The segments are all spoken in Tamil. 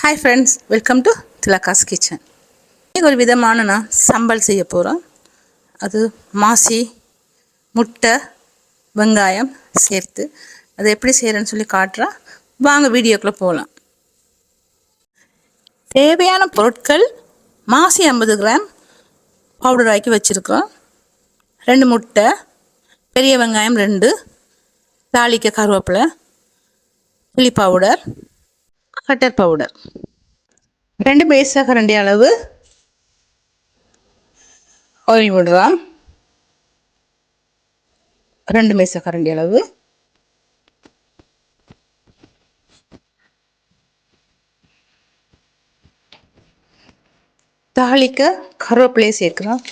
Hi friends welcome to Thilaka's kitchen இன்றைக்கி ஒரு விதமான நான் சம்பல் செய்ய போகிறோம் அது மாசி முட்டை வெங்காயம் சேர்த்து. அதை எப்படி செய்கிறேன்னு சொல்லி காட்டுறா. வாங்க வீடியோக்குள்ளே போகலாம் தேவையான பொருட்கள் மாசி ஐம்பது கிராம் பவுடர் ஆக்கி வச்சுருக்கோம். ரெண்டு முட்டை பெரிய வெங்காயம் ரெண்டு தாளிக்க கருவேப்பிலை புளி பவுடர் கட்டர் பவுடர் ரெண்டு பேச கரண்டி அளவு. ஆயில் விடுறோம் ரெண்டு மேச கரண்டி அளவு. தாளிக்க கருவேப்பிலையை சேர்க்குறோம்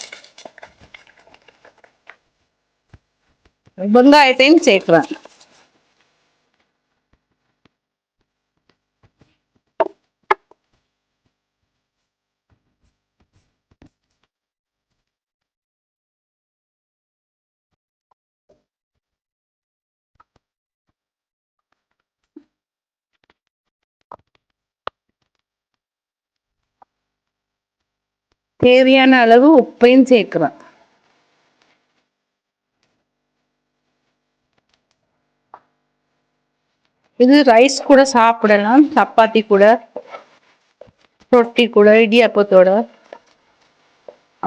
வெங்காயத்தையும் சேர்க்குறேன் தேவையான அளவு உப்பையும் சேர்க்குறேன் இது ரைஸ் கூட சாப்பிடலாம் சப்பாத்தி கூட ரொட்டி கூட இடியாப்பத்தோட.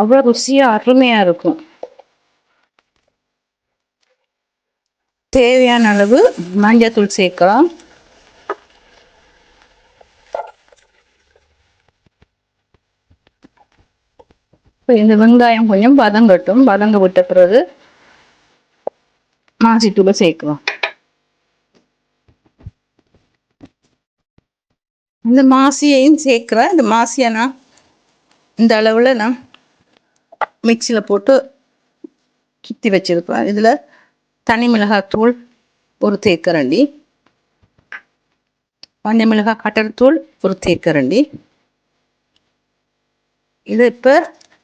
அவ்வளோ ருசியாக அருமையாக இருக்கும். தேவையான அளவு மஞ்சத்தூள் சேர்க்கலாம். இப்போ இந்த வெங்காயம் கொஞ்சம் வதங்கட்டும். வதங்க விட்ட பிறகு மாசித்தூளை சேர்க்கலாம். இந்த மாசியையும் சேர்க்குறேன். இந்த மாசியை நான் இந்த அளவில் நான் மிக்சியில் போட்டு சுற்றி வச்சுருப்பேன். இதில் தனி மிளகாத்தூள் ஒரு தேக்கரண்டி மஞ்சள் மிளகாய் கட்டர்தூள் ஒரு தேக்கரண்டி. இது இப்போ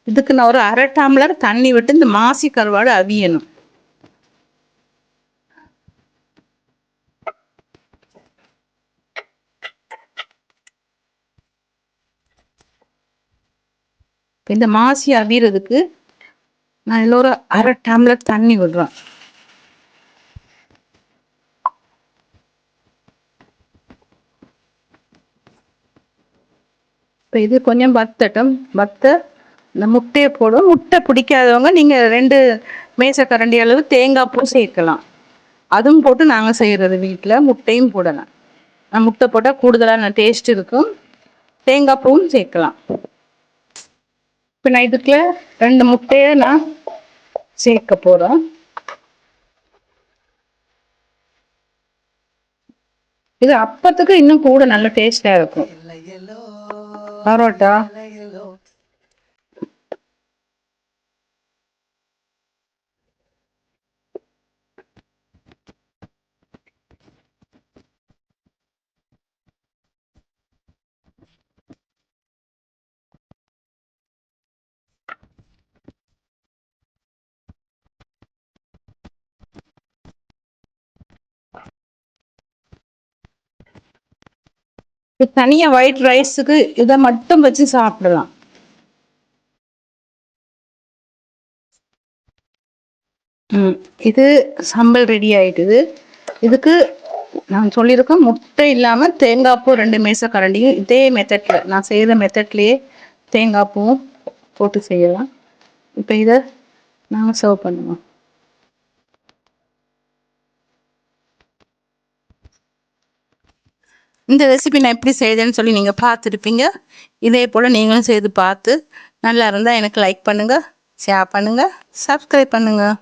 இதுக்கு நான் ஒரு அரை டம்ளர் தண்ணி விட்டு இந்த மாசி கருவாடு அவியணும். இந்த மாசி அவியறதுக்கு நான் இதில் ஒரு அரை டம்ளர் தண்ணி விடுறேன். இப்போ இது கொஞ்சம் வத்தட்டும். வத்த இந்த முட்டையை போடும் முட்டை பிடிக்காதவங்க நீங்கள் ரெண்டு மேசக்கரண்டி அளவு தேங்காய் பூ சேர்க்கலாம். அதுவும் போட்டு நாங்கள் செய்கிறது வீட்டில் முட்டையும் போடலாம். முட்டை போட்டால் கூடுதலான டேஸ்ட் இருக்கும். தேங்காய் பூவும் சேர்க்கலாம். இப்போ நான் இதுக்குள்ள ரெண்டு முட்டையை நான் சேர்க்க போகிறேன் இது அப்பத்துக்கு இன்னும் கூட நல்ல டேஸ்டாக இருக்கும். பரோட்டா. தனியாக ஒயிட் ரைஸுக்கு இதை மட்டும் வச்சு சாப்பிடலாம். இது சம்பல் ரெடி ஆயிட்டுது. இதுக்கு நான் சொல்லியிருக்கேன் முட்டை இல்லாமல் தேங்காய் பூ ரெண்டு மேச கரண்டியும் இதே மெத்தட்ல நான் செய்கிற மெத்தட்லேயே தேங்காய் பூவும் போட்டு செய்யலாம். இப்போ இதை நாங்கள் சர்வ் பண்ணுவோம். இந்த ரெசிபி நான் எப்படி செய்தேன்னு சொல்லி நீங்கள் பார்த்துருப்பீங்க. இதே போல் நீங்களும் செய்து பார்த்து நல்லா இருந்தால் எனக்கு லைக் பண்ணுங்கள் ஷேர் பண்ணுங்கள் சப்ஸ்கிரைப் பண்ணுங்கள்